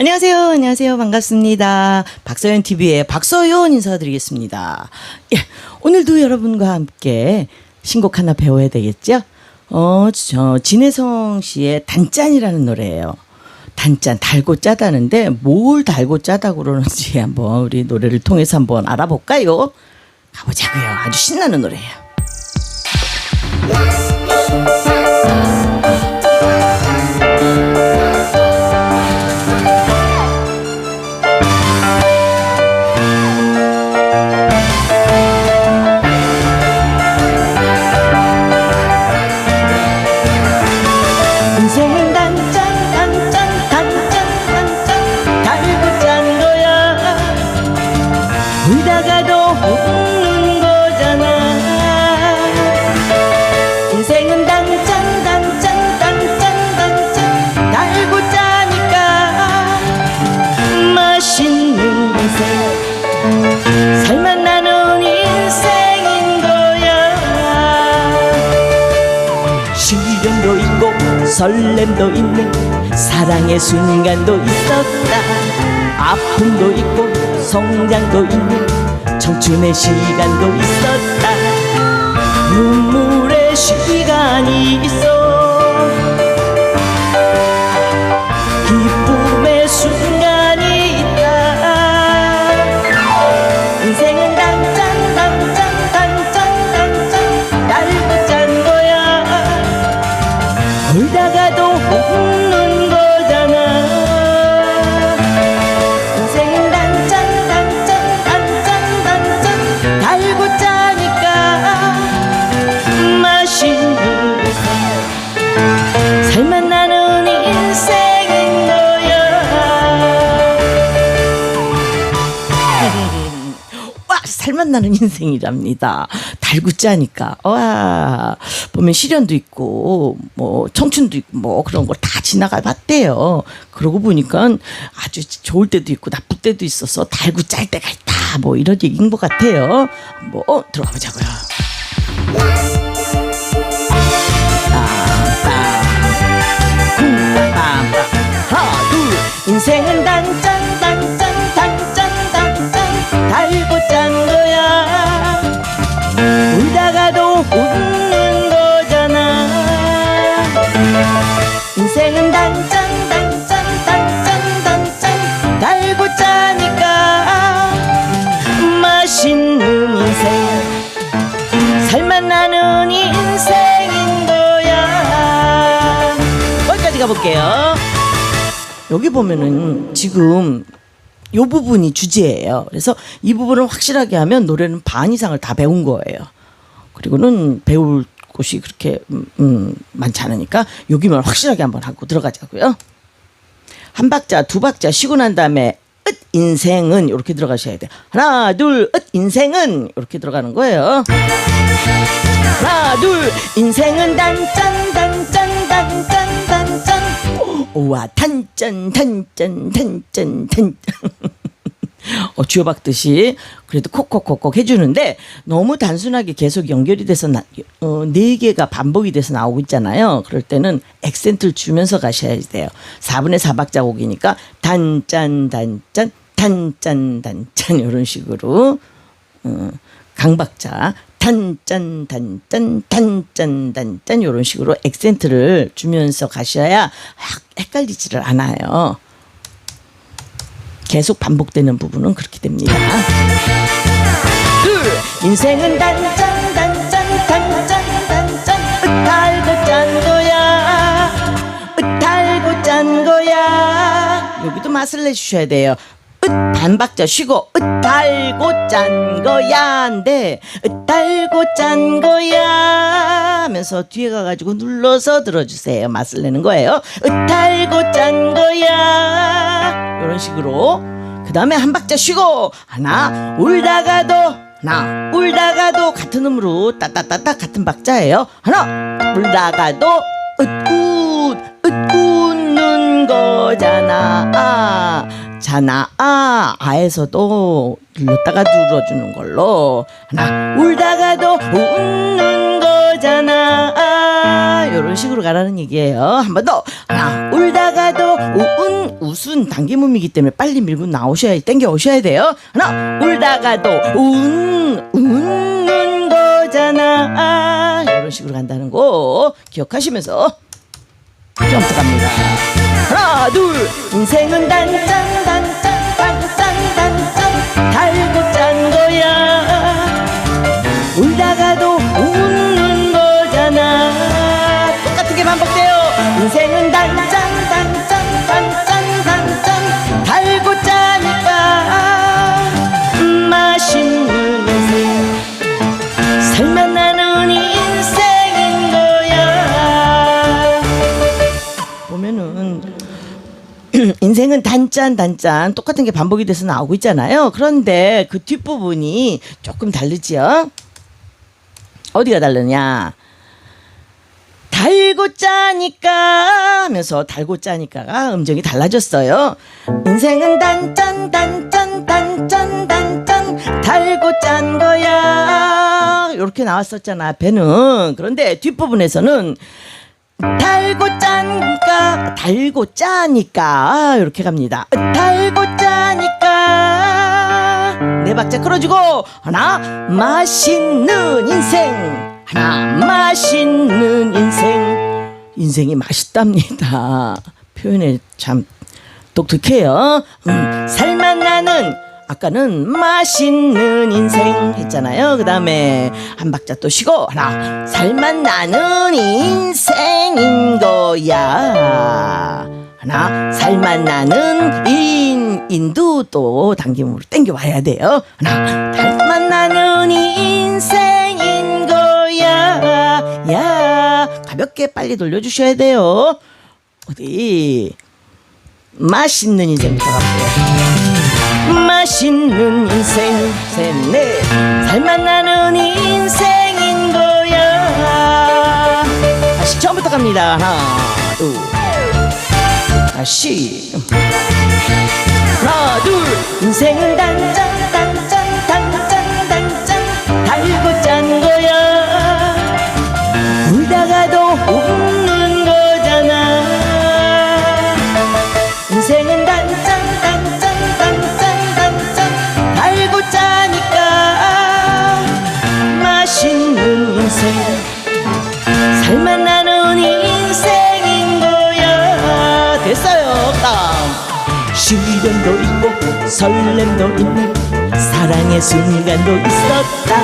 안녕하세요. 안녕하세요. 반갑습니다. 박서연 TV의 박서연 인사드리겠습니다. 예, 오늘도 여러분과 함께 신곡 하나 배워야 되겠죠? 어, 저 진혜성 씨의 단짠이라는 노래예요. 단짠 달고 짜다는데 뭘 달고 짜다고 그러는지 한번 우리 노래를 통해서 한번 알아볼까요? 가보자고요. 아주 신나는 노래예요. 설렘도 있는 사랑의 순간도 있었다. 아픔도 있고 성장도 있는 청춘의 시간도 있었다. 눈물의 시간이 있어 만 나는 인생이랍니다. 달고 짜니까 와 보면 시련도 있고 뭐 청춘도 있고 뭐 그런 걸 다 지나가 봤대요. 그러고 보니까 아주 좋을 때도 있고 나쁠 때도 있어서 달고 짤 때가 있다. 뭐 이런 얘기인 것 같아요. 뭐 어, 들어가 보자고요. 여기 보면은 지금 요 부분이 주제예요. 그래서 이 부분을 확실하게 하면 노래는 반 이상을 다 배운 거예요. 그리고는 배울 곳이 그렇게 음, 음, 많지 않으니까 여기만 확실하게 한번 하고 들어가자고요. 한 박자, 두 박자 쉬고 난 다음에 ը 인생은 이렇게 들어가셔야 돼요. 하나, 둘, ը 인생은 이렇게 들어가는 거예요. 하나, 둘, 인생은 단짠, 단짠, 단짠, 단짠. 우와, 단짠, 단짠, 단짠, 단짠. 어, 쥐어박듯이 그래도 콕콕콕콕 해주는데 너무 단순하게 계속 연결이 돼서 나, 어, 네 개가 반복이 돼서 나오고 있잖아요. 그럴 때는 액센트를 주면서 가셔야 돼요. 4분의 4박 자 곡이니까 단짠 단짠 단짠 단짠 이런 식으로 어, 강박자 단짠 단짠 단짠 단짠 이런 식으로 액센트를 주면서 가셔야 확 헷갈리지를 않아요. 계속 반복되는 부분은 그렇게 됩니다. 둘, 인생은 단짠, 단짠, 단짠, 단짠, 으탈고 짠 거야. 으탈고 짠 거야. 여기도 맛을 내주셔야 돼요. 으 반박자 쉬고 으 달고 짠 거야인데 으 달고 짠 거야. 하면서 뒤에 가가지고 눌러서 들어주세요. 맛을 내는 거예요. 으 달고 짠 거야. 이런 식으로. 그 다음에 한 박자 쉬고 하나 울다가도 하나 울다가도 같은 음으로 따따따따 같은 박자예요. 하나 울다가도 으웃 으웃는 거잖아 아, 자나 아 아에서도 눌렀다가 눌러주는 걸로 하나 울다가도 웃는 거잖아 아, 이런 식으로 가라는 얘기예요 한 번 더 하나 울다가도 우은 웃은 단기문이기 때문에 빨리 밀고 나오셔야 땡겨 오셔야 돼요. 하나 울다가도 운 웃는 거잖아. 이런 식으로 간다는 거 기억하시면서 점프 갑니다. 둘 인생은 단짠 단짠 단짠 단짠 달고 짠 거야. 울다가도 웃는 거잖아. 똑같은 게 반복돼요. 인생은 단짠 단짠 똑같은 게 반복이 돼서 나오고 있잖아요. 그런데 그 뒷부분이 조금 다르지요. 어디가 다르냐? 달고 짜니까 하면서 달고 짜니까가 음정이 달라졌어요. 인생은 단짠 단짠 단짠 단짠 달고 짠 거야. 이렇게 나왔었잖아 앞에는. 그런데 뒷부분에서는 달고 짜니까 달고 짜니까 이렇게 갑니다. 달고 짜니까 네 박자 끌어주고 하나 맛있는 인생 하나 맛있는 인생 인생이 맛있답니다. 표현에 참 독특해요. 음, 살만 나는 아까는 맛있는 인생 했잖아요. 그 다음에 한 박자 또 쉬고 하나 살만 나는 인생인 거야. 하나 살만 나는 인 인도 또 당김으로 땡겨 와야 돼요. 하나 살만 나는 인생인 거야. 야 가볍게 빨리 돌려주셔야 돼요. 어디 맛있는 인생부터 가볼게요. 맛있는 인생. 셋넷. 살만 나는 인생인 거야. 다시 처음부터 갑니다. 하나 둘. 다시. 하나 둘. 인생은 단짠 단짠 단짠 단짠. 달고 시련도 있고 설렘도 있는 사랑의 순간도 있었다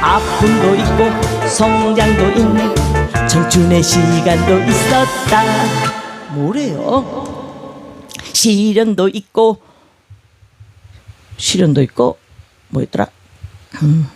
아픔도 있고 성장도 있는 청춘의 시간도 있었다 뭐래요? 시련도 있고 시련도 있고 뭐였더라? 음.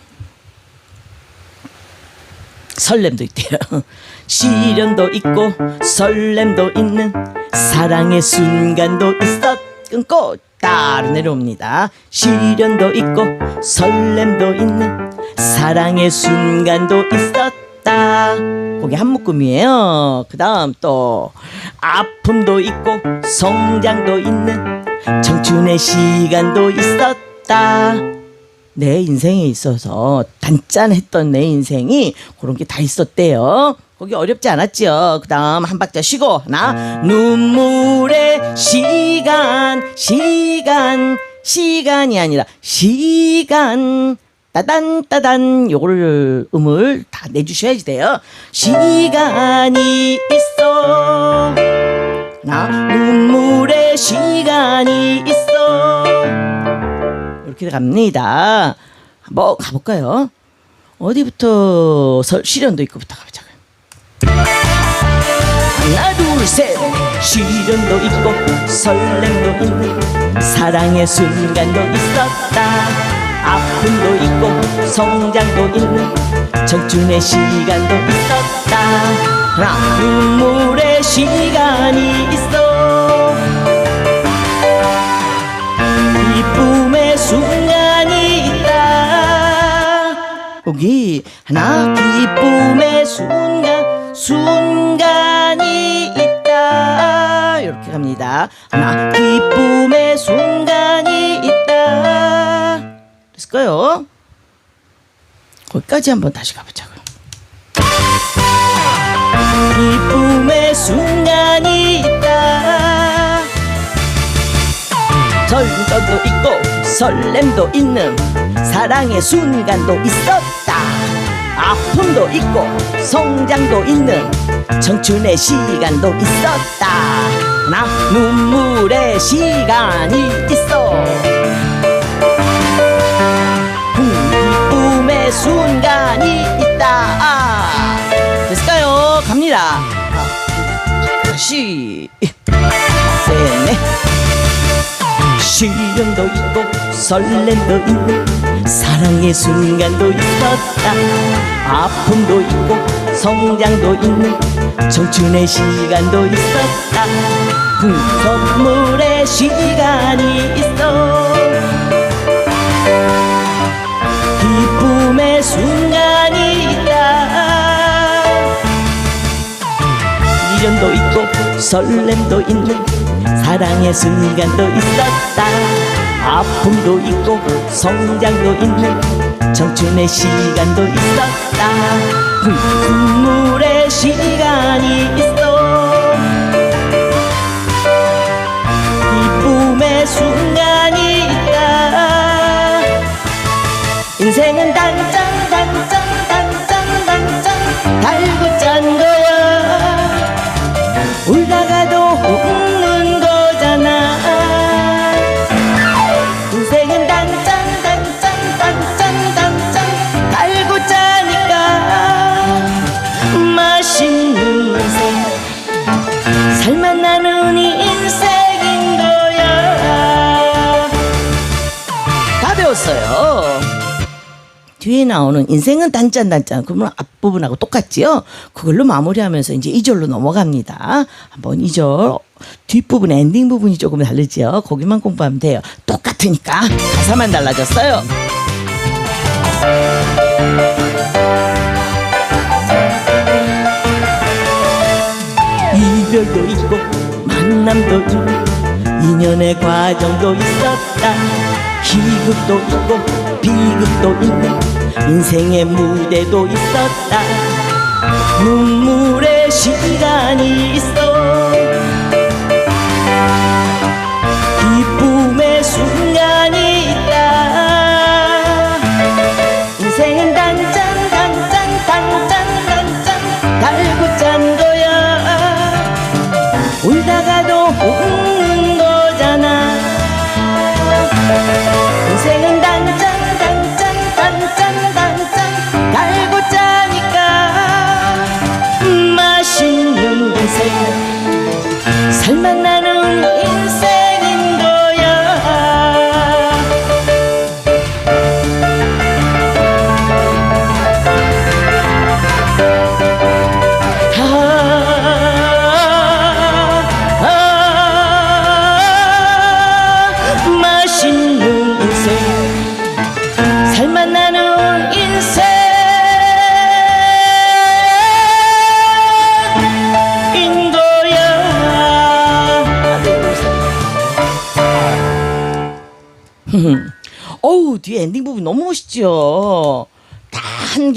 설렘도 있대요. 시련도 있고 설렘도 있는 사랑의 순간도 있었 끊고 따로 내려옵니다. 시련도 있고 설렘도 있는 사랑의 순간도 있었다. 그게 한 묶음이에요. 그 다음 또 아픔도 있고 성장도 있는 청춘의 시간도 있었다. 내 인생에 있어서 단짠했던 내 인생이 그런 게 다 있었대요. 거기 어렵지 않았지요. 그 다음 한 박자 쉬고 하나 눈물의 시간 시간 시간이 아니라 시간 따단 따단 요거를 음을 다 내주셔야지 돼요. 시간이 있어 나 눈물의 시간이 있어 이렇게 갑니다. 한번 가볼까요? 어디부터 설, 시련도 있고부터 가보자고요. 하나 둘셋. 시련도 있고 설렘도 있는 사랑의 순간도 있었다. 아픔도 있고 성장도 있는 청춘의 시간도 있었다. 하나 눈물의 시간이 있어. 기쁨의 순간이 있다. 여기 하나 기쁨의 순간 순간이 있다. 이렇게 갑니다. 하나 기쁨의 순간이 있다. 됐을까요? 거기까지 한번 다시 가보자고요. 기쁨의 순간이 있다. 절정도 있고 설렘도 있는 사랑의 순간도 있었다 아픔도 있고 성장도 있는 청춘의 시간도 있었다. 나 눈물의 시간이 있어. 기쁨의 순간이 있다. 됐을까요? 갑니다. 셋 시련도 있고 설렘도 있는 사랑의 순간도 있었다. 아픔도 있고 성장도 있는 청춘의 시간도 있었다. 음, 선물의 시간이 있어. 기쁨의 순간이 있다. 미련도 있고 설렘도 있는 사랑의 순간도 있었다. 아픔도 있고 성장도 있는 청춘의 시간도 있었다. 눈물의 시간이 있어 뒤에 나오는 인생은 단짠 단짠. 그러면 앞부분하고 똑같지요? 그걸로 마무리하면서 이제 2절로 넘어갑니다. 한번 2절. 뒷부분 엔딩 부분이 조금 다르지요? 거기만 공부하면 돼요. 똑같으니까. 가사만 달라졌어요. 이별도 있고 만남도 있고 인연의 과정도 있었다. 희극도 있고 비극도 있고 인생의 무대도 있었다. 눈물의 시간이 있어. 기쁨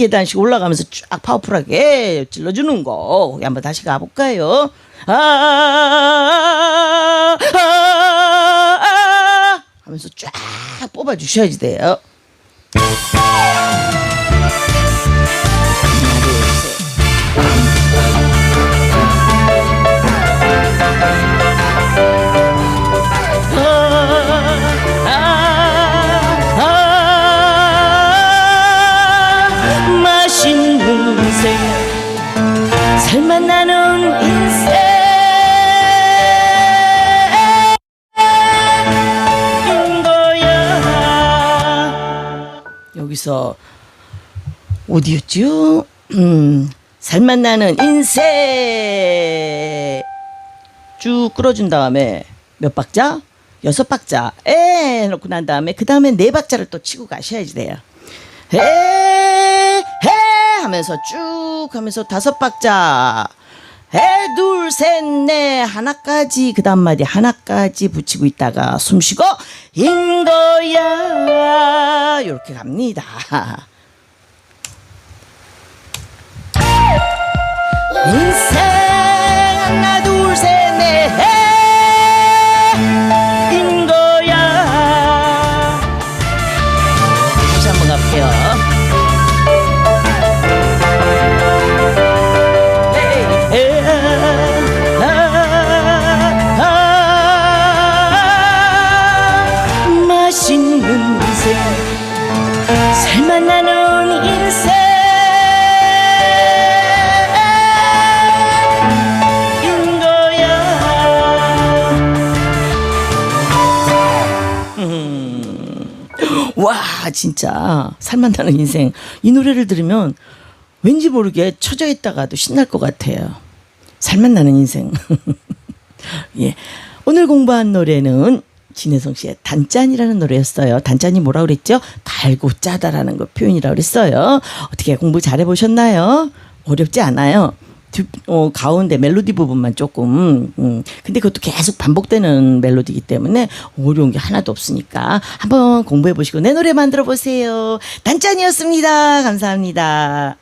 계단씩 올라가면서 쫙 파워풀하게 찔러주는 거. 한번 다시 가볼까요? 아, 아, 아, 아 하면서 쫙 뽑아주셔야지 돼요 살만 나는 인생인 거야 여기서 어디였죠? 음, 살만 나는 인생 쭉 끌어준 다음에 몇 박자? 여섯 박자 에 해놓고 난 다음에 그 다음에 네 박자를 또 치고 가셔야지 돼요 에해 하면서 쭉 하면서 다섯 박자. 에둘셋 넷. 하나까지 그 다음 마디 하나까지 붙이고 있다가 숨 쉬고 인 거야. 이렇게 갑니다. 인생 하나 둘 셋 넷 와 진짜 살만 나는 인생 이 노래를 들으면 왠지 모르게 처져 있다가도 신날 것 같아요 살만 나는 인생 예 오늘 공부한 노래는 진혜성 씨의 단짠이라는 노래였어요. 단짠이 뭐라 그랬죠? 달고 짜다라는 거 표현이라고 그랬어요. 어떻게 공부 잘해 보셨나요? 어렵지 않아요. 뒷, 어, 가운데 멜로디 부분만 조금 음, 근데 그것도 계속 반복되는 멜로디이기 때문에 어려운 게 하나도 없으니까 한번 공부해 보시고 내 노래 만들어 보세요. 단짠이었습니다. 감사합니다.